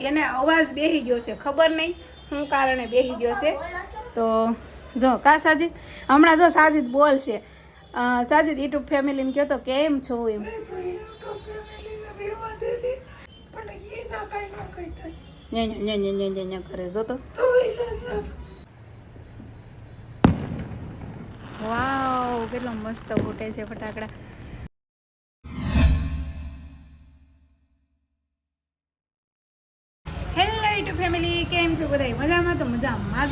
એને અવાજ બેસી ગયો છે ખબર નહીં શું કારણે બેસી ગયો છે. તો જો કા સાજીદ? હમણાં જો સાજીદ બોલશે અ, સાજીદ યુટ્યુબ ફેમિલીને કહો તો કેમ છો એમ? કરે જો તો. વાવ કેટલો મસ્ત ફૂટે છે ફટાકડા.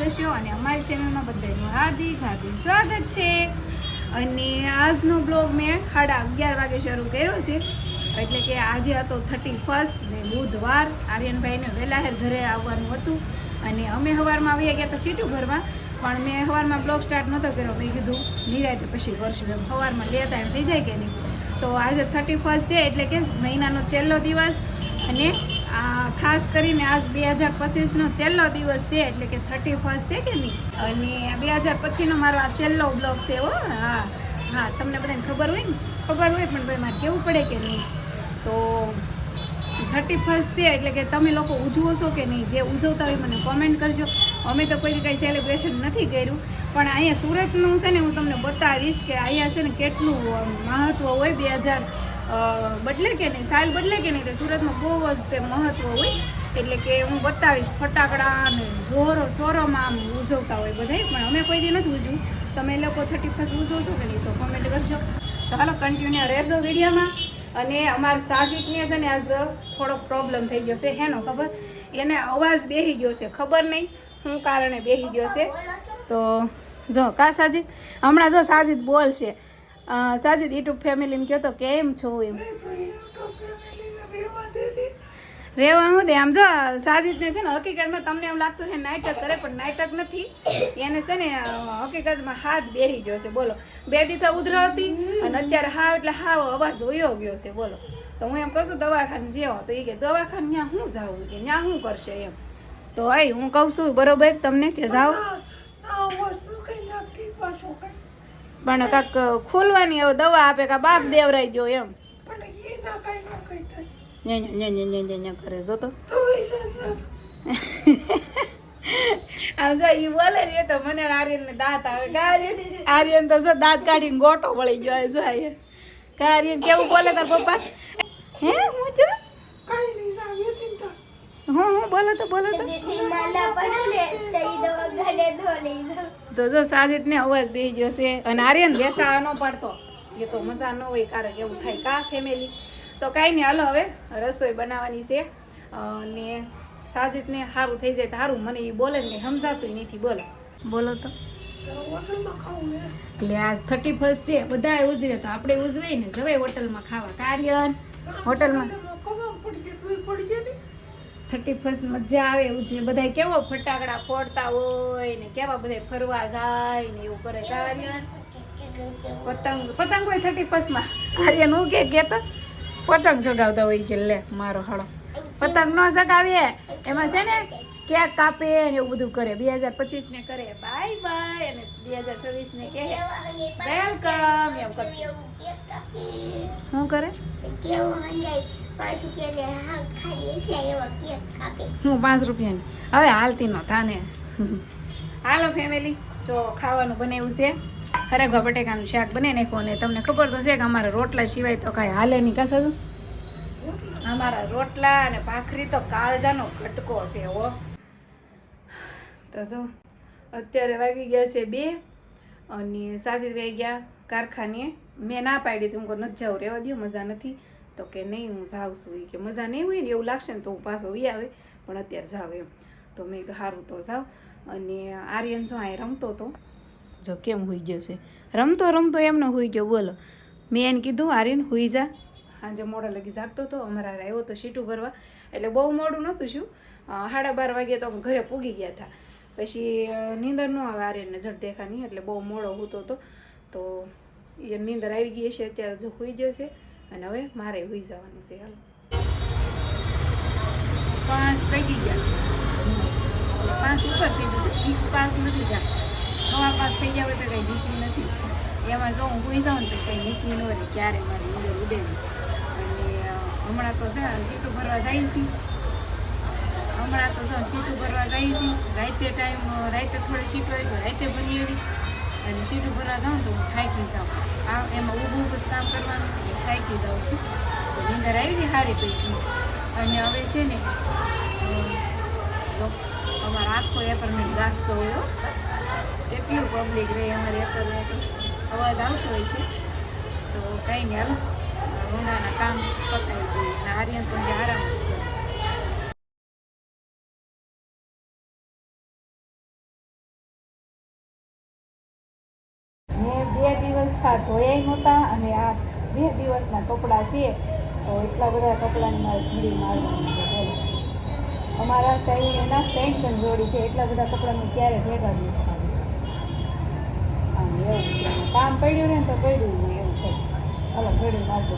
મજામાં અને અમારી ચેનલમાં બધાનું હાર્દિક હાર્દિક સ્વાગત છે. અને આજનો બ્લોગ મેં સાડા અગિયાર વાગે શરૂ કર્યો છે. એટલે કે આજે હતો થર્ટી ફર્સ્ટ ને બુધવાર. આર્યનભાઈને વહેલાહેર ઘરે આવવાનું હતું. અને અમે સવારમાં આવી ગયા હતા સીટું ભરવા. પણ મેં સવારમાં બ્લોગ સ્ટાર્ટ નહોતો કર્યો. મેં કીધું નિરાયતે પછી કરશું. એમ સવારમાં લેતા થઈ જાય કે નહીં? તો આજે થર્ટી ફર્સ્ટ છે, એટલે કે મહિનાનો છેલ્લો દિવસ. અને આ ખાસ કરીને આજ બે હજાર પચીસનો છેલ્લો દિવસ છે, એટલે કે થર્ટી ફર્સ્ટ છે કે નહીં? અને બે હજાર પછીનો મારો આ છેલ્લો બ્લોગ છે હો. હા હા, તમને બધાને ખબર હોય ને? ખબર હોય પણ ભાઈ, મારે કેવું પડે કે નહીં? તો થર્ટી ફર્સ્ટ છે, એટલે કે તમે લોકો ઉજવો છો કે નહીં? જે ઉજવતા હોય મને કોમેન્ટ કરજો. અમે તો કોઈ કંઈ સેલિબ્રેશન નથી કર્યું, પણ અહીંયા સુરતનું છે ને હું તમને બતાવીશ કે અહીંયા છે ને કેટલું મહત્ત્વ હોય બે હજાર બદલે કે નહીં સાઇલ બદલે કે નહીં, તે સુરતમાં બહુ જ તે મહત્ત્વ હોય. એટલે કે હું બતાવીશ ફટાકડા અને જોરો સોરોમાં આમ ઉજવતા હોય બધાય, પણ અમે કોઈ દી નથી ઉજવું. તમે લોકો થર્ટી ફર્સ્ટ ઉજવશો કે નહીં તો કોમેન્ટ કરશો તો હાલો કન્ટિન્યુ રહેજો વિડીયોમાં. અને અમારા સાજીદને છે ને આજ થોડો પ્રોબ્લેમ થઈ ગયો છે. હેનો ખબર? એને અવાજ બેહી ગયો છે, ખબર નહીં શું કારણે બેસી ગયો છે. તો જો કા સાજિદ? હમણાં જો સાજિદ બોલશે. સાજીદ યુટ્યુબ ફેમિલીને કહો તો કેમ છો એમ રેવા હું દે? આમ જો સાજિદને છે ને હકીકતમાં તમને એમ લાગતું છે નાટક કરે પણ નાટક નથી. એને છે ને હકીકતમાં હાથ બેહી ગયો છે. બોલો. બે દીથા ઉધરાવતી અને અત્યારે હાવ એટલે હાવ અવાજ વયો ગયો છે. બોલો. તો હું એમ કહું છું દવાખાને જેવો. તો એ કે દવાખાને ત્યાં શું જાવું કે ત્યાં શું કરશે એમ. તો આઈ હું કહું છું બરોબર તમને કે જાઓ? પણ કાંક ખોલવાની હવે દવા આપે કાં બાપ દેવરાઈ ગયો એમ. કરે જો તો. આ જો ઈ બોલે ને તો મને ને આર્યનને દાંત આવે. આર્યન? આર્યન તો જો દાંત કાઢીને ગોટો વળી ગયો જો આર્યન કેવું બોલે તાર પપ્પા? હે હું જો? હું હું બોલો તો બોલો તો. તો જો સાજિદ ને અવાજ બેસી ગયો છે અને આર્યન બેસા ન પડતો. એ તો મજા ન હોય કારણ કે એવું થાય કા ફેમિલી તો કાંઈ નહીં હાલો હવે રસોઈ બનાવવાની છે. અને સાજિદને સારું થઈ જાય તો સારું મને એ બોલે ને સમજાતું નથી બોલો. બોલો તો. એટલે આજ થર્ટી ફર્સ્ટ છે બધા ઉજવે તો આપણે ઉજવે ને જવાય હોટલમાં ખાવા. કાર્યન હોટલમાં. થર્ટી ફર્સ્ટ મજા આવે એવું છે બધા કેવો ફટાકડા ફોડતા હોય ને કેવા બધા ફરવા જાય ને એવું કરે. કાર્યન પતંગ પતંગ હોય થર્ટી ફર્સ્ટમાં આર્યન હું કે કેતો પતંગ ચગાવતા હોય કે લે મારો હાડો પતંગ ન ચગાવીએ એમાં છે ને કેક કાપે ને એવું બધું કરે. બે હજાર પચીસ ને કરે. બાય બાય અને બે હજાર છવ્વીસ ને કહે વેલકમ એમ કરશે. શું કરે? હું પાંચ રૂપિયાની. હવે હાલતી ન થાને. હાલો ફેમિલી તો ખાવાનું બનાવ્યું છે. હરગવા બટેકાનું શાક બને ને કોને તમને ખબર તો છે કે અમારા રોટલા સિવાય તો કાંઈ હાલે નહીં કાસા અમારા રોટલા અને ભાખરી તો કાળજાનો ઘટકો છે હો. તો જો અત્યારે વાગી ગયા છે બે અને સાજી વાગી ગયા કારખાને. મેં ના પાડી તું હું કહું નથી જાઉં રહેવા દઉં મજા નથી. તો કે નહીં હું જાઉં છું. એ કે મજા નહીં હોય ને એવું લાગશે ને તો હું પાછો વી આવે પણ અત્યારે જાઉં એમ. તો મેં તો સારું તો જાઉં. અને આર્યન જો અહીં રમતો હતો જો કેમ હોઈ ગયો છે? રમતો રમતો એમનો હોઈ ગયો બોલો. મેં એને કીધું આર્યન હોઈ જા. સાંજે મોડા લગી જાગતો હતો અમારા આવ્યો તો સીટું ભરવા. એટલે બહુ મોડું નહોતું શું? સાડા બાર વાગે તો અમે ઘરે પૂગી ગયા હતા પછી નીંદર ન આવે આર્યનને જડ દેખા નહીં એટલે બહુ મોડો હોતો હતો. તો એ નીંદર આવી ગઈ છે અત્યારે જો હોઈ ગયો છે. અને હવે મારે હોઈ જવાનું છે, હાલ. પાંચ વાગી ગયા. પાંચ ઉપર થઈ ગયું છે ફિક્સ પાંચ નથી જા નવા પાસ થઈ ગયા હોય તો કંઈ નીકળી નથી. એમાં જો હું હોઈ જાઉં ને તો કંઈ નીકળી ન રહે. ક્યારે મારી ઉડે ઉડે અને હમણાં તો છે સીટું ભરવા જાય છે. હમણાં તો જો સીટું ભરવા જાય છીએ રાતે ટાઈમ રાતે થોડી સીટ હોય તો રાતે ભરી એવી અને સીટું ભરવા જાઉં તો હું થાકી જાઉં. આ એમાં ઊભું ઊભું કામ કરવાનું એટલે થાકી જાઉં છું. તો નીંદર આવી ને સારી પૈકી અને હવે છે ને અમારા આખો એપરમેન્ટ ગાસતો હોય. કેટલું પબ્લિક રહે અમારે એપરમેન્ટ અવાજ આવતો હોય છે. તો કંઈ નહીં, હાલો. રૂંડાના કામ પતાવી દઈએ. અને આર્યન તો જે આરામ દિવસ થા ધોયા નહોતા અને આ બે દિવસના કપડાં છે. તો એટલા બધા કપડાની મારે ઘડી મારવાની અમારા ત્યાં એના ત્રણ ત્રણ જોડી છે. એટલા બધા કપડાં મેં ક્યારે ભેગા નહીં એવું કામ પડ્યું ને તો પડ્યું એવું છે. ચાલો ઘડી મારજો.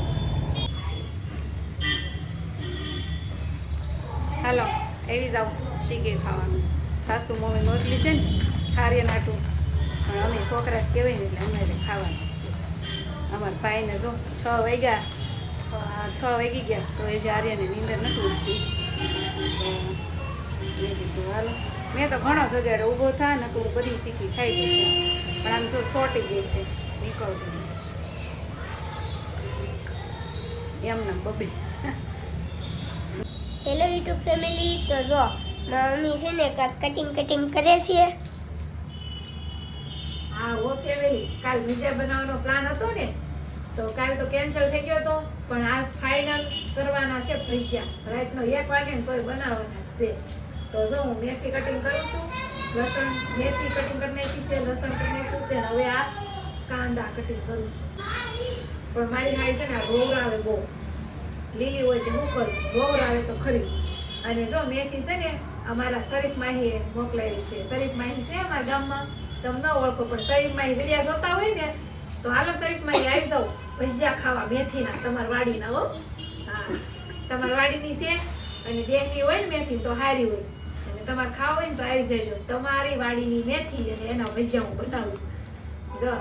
હાલો એવી જાવ શીખે ખાવાનું. સાસુ મમ્મી નોટલી છે ને ખારીએ નાટું. પણ અમે છોકરા જ કહેવાય ને એટલે જ છે અમારા ભાઈને જો છ વાગ્યા છ વાગી ગયા, તો એ જે આર્યને નીંદર નથી ઉઠતી. મેં તો ઘણો સજાડે ઊભો થા ને તો બધી શીખી થઈ ગઈ છે. પણ આમ જો ચોટી ગઈ છે, નીકળતી એમના બબે. હેલો યુટ્યુબ ફેમિલી તો જો, મમ્મી છે ને કટિંગ કટિંગ કરે છે. હા ઓકે વેલી. કાલ બીજા બનાવવાનો પ્લાન હતો ને, તો કાલ તો કેન્સલ થઈ ગયો હતો, પણ આજ ફાઇનલ કરવાના છે પૈસા. રાતનો એક વાગે ને કોઈ બનાવવાના છે. તો જો હું મેથી કટિંગ કરું છું, લસણ, મેથી કટિંગ કરી નાખી છે, લસણ કરી નાખ્યું છે હવે આ કાંદા કટિંગ કરું છું. પણ મારી હાઈ છે ને આ રોવરાવે બહુ. લીલી હોય તે હું કરું? આવે તો ખરી. અને જો મેથી છે ને, અમારા શરીફ માહીએ મોકલાવી છે. શરીફ માહી છે અમારા ગામમાં? તમે ન ઓળખો પણ શરીરમાં એ વિડિયા જોતા હોય ને તો હાલો શરીરમાં આવી જાઓ. ભજીયા ખાવા મેથીના તમારા વાડીના હો. હા તમારા વાડીની છે અને દેહની હોય ને મેથી તો હારી હોય. અને તમારે ખાવા હોય ને તો આવી જજો. તમારી વાડીની મેથી અને એના ભજીયા હું બનાવીશ. જો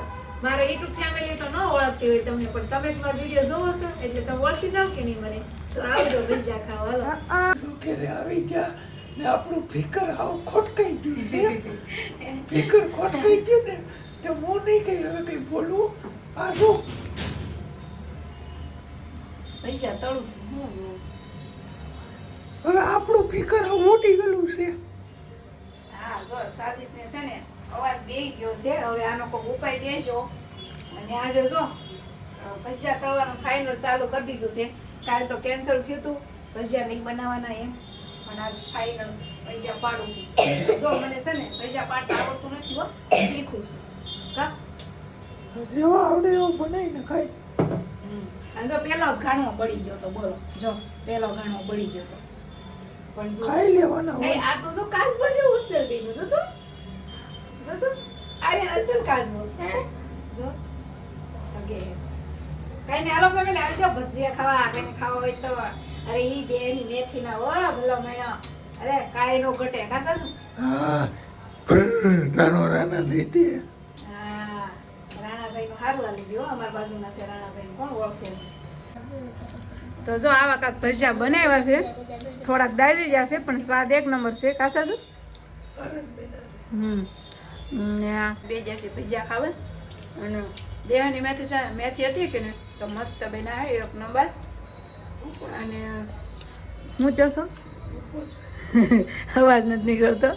મારા યુટ્યુબ ફેમિલી તો ન ઓળખતી હોય તમને પણ તમે જ મારો વીડિયો જોવો છો એટલે તમે ઓળખી જાવ કે નહીં મને? તો આવજો ભજીયા ખાવા હાલો. શું ઘરે આવી ગયા? ને આપણું ફિકર આવું ખોટકાઈ ગયું છે. ફિકર કહી ગયો ને તે હું નહીં કહી હવે કઈ બોલું આ શું પૈસા તળું છે હું જોઉં? હવે આપણું ફિકર હવે મોટી ગયેલું છે. હા જો સાજીદને છે ને અવાજ બે ગયો છે હવે આનો કોઈ ઉપાય દેજો. અને આજે જો ભજીયા તળવાનું ફાઇનલ ચાલુ કરી દીધું છે. કાલ તો કેન્સલ થયું હતું ભજીયા નહીં બનાવવાના એમ. પણ આજ ફાઇનલ ભજીયા પાડું. જો મને છે ને પૈસા પાડતા આવડતું નથી હો શીખું છું. કા? જેવા આવડે એવું બનાવીને ખાઈ અને જો પેલો જ ઘાણો બળી ગયો તો બોલો. જો પેલો ઘાણો બળી ગયો તો. પણ ખાઈ લેવાનો હોય. આ તો જો કાચબો જેવું ઉસેલ બીનું. જો તો. જો તો. અરે અસલ કાચબો. હે? જો. ઓકે. કઈ ને આલો ફેમિલી આવજો. ભજીયા ખાવા કઈ ખાવા હોય તો. અરે ઈ બેની મેથી ના ઓ ભલો મેણા. અરે કાય નો ઘટે. કા સાસુ? હા. રીતે રાણાભાઈ નું સારું હાલી ગયું હો, અમારા બાજુના છે રાણાભાઈ કોણ ઓળખે છે? તો જો આવા કાંક ભજીયા બનાવ્યા છે. થોડાક દાજી છે પણ સ્વાદ એક નંબર છે. કા સાસુ? હમ. બે જશે ભજીયા ખાવે. અને દેહાની મેથી મેથી હતી કે ને તો મસ્ત બનાવે એક નંબર. અને હું જોશો અવાજ નથી નીકળતો.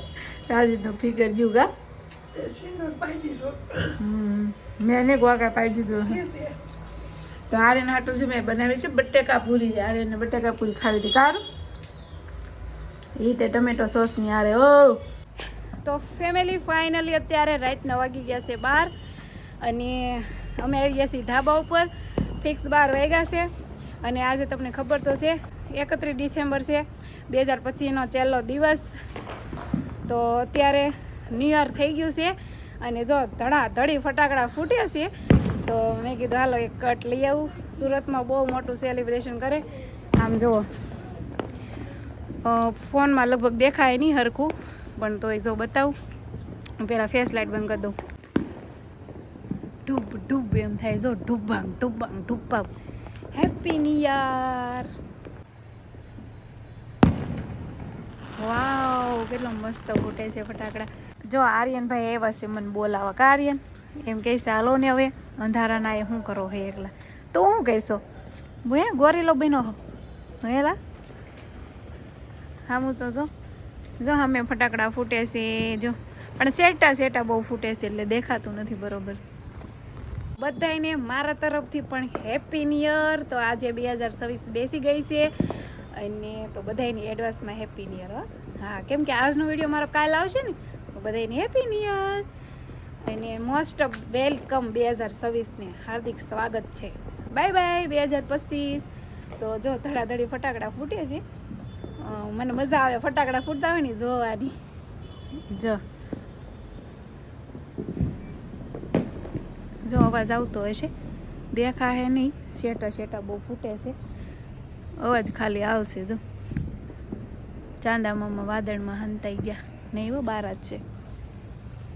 ફિકર જુગા તે દીધો હમ. મેં એને ગોકા પાઈ દીધું. તો આર્યન હાટું છે મેં બનાવી છે, બટેકા પૂરી. આર્યને બટેકા પૂરી ખાવી હતી. સારું? એ તે ટમેટો સોસની આરે ઓ તો ફેમિલી ફાઇનલી અત્યારે રાતના વાગી ગયા છે બાર અને અમે આવી ગયા છીએ ધાબા ઉપર. ફિક્સ બાર વાગ્યા છે. અને આજે તમને ખબર તો છે એકત્રીસ ડિસેમ્બર છે બે હજાર પચીસનો છેલ્લો દિવસ. તો અત્યારે ન્યૂ યર થઈ ગયું છે અને જો ધડા ધડી ફટાકડા ફૂટ્યા છે, તો મેં કીધું હાલો એક કટ લઈ આવું. સુરતમાં બહુ મોટું સેલિબ્રેશન કરે. આમ જુઓ. ફોનમાં લગભગ દેખાય નહીં હરખું, પણ તોય જો બતાવું. પહેલાં ફેસ લાઇટ બંધ કરી દઉં. ડૂબ ડૂબ એમ થાય. જો ડૂબાંગ ડૂબાંગ ડૂબાંગ. હેપી ન્યુ યર વાહ કેટલો મસ્ત ફૂટે છે ફટાકડા. જો આર્યનભાઈ આવ્યા છે મને બોલાવા આર્યન? એમ કહે ચાલો ને હવે, અંધારાના એ શું કરો હે એકલા? તો હું કહેશો, હે ગોરેલો હો. હેલા હા હું તો જો જો અમે ફટાકડા ફૂટે છે, જો. પણ સેટા સેટા બહુ ફૂટે છે, એટલે દેખાતું નથી બરોબર. બધાને મારા તરફથી પણ હેપી ન્યુ યર તો આજે બે હજાર છવ્વીસ બેસી ગઈ છે. અને તો બધાની એડવાન્સમાં હેપી નિયર હો. હા, કેમ કે આજનો વીડિયો મારો કાલ આવશે ને, તો બધાને હેપી નિયર યર અને મોસ્ટ ઓફ વેલકમ બે હજાર છવ્વીસને. હાર્દિક સ્વાગત છે. બાય બાય બે હજાર પચીસ. તો જો ધડાધડી ફટાકડા ફૂટે છે. મને મજા આવે ફટાકડા ફૂટતા હોય ને જોવાની. જો. જો અવાજ આવતો હશે. દેખાશે નહીં. શેટા શેટા બહુ ફૂટે છે. અવાજ ખાલી આવશે જો. ચાંદા મામા વાદળમાં હંતાઈ ગયા. નહીં એવો બાર જ છે.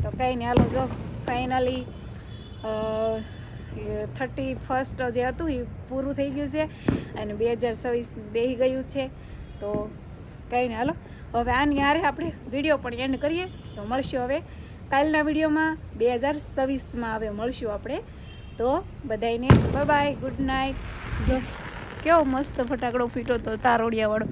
તો કંઈ નહીં, હાલો જો ફાઇનલી થર્ટી ફર્સ્ટ જે હતું એ પૂરું થઈ ગયું છે અને બે હજાર છવ્વીસ બેહી ગયું છે. તો કંઈ નહીં, હાલો. હવે આની હારે આપણે વીડિયો પણ એન્ડ કરીએ. તો મળશું હવે કાલના વિડીયોમાં. બે હજાર છવ્વીસમાં હવે મળશું આપણે. તો બધાને બાય ગુડ નાઇટ જો કેવો મસ્ત ફટાકડો ફીટો તો તારોડિયાવાળો.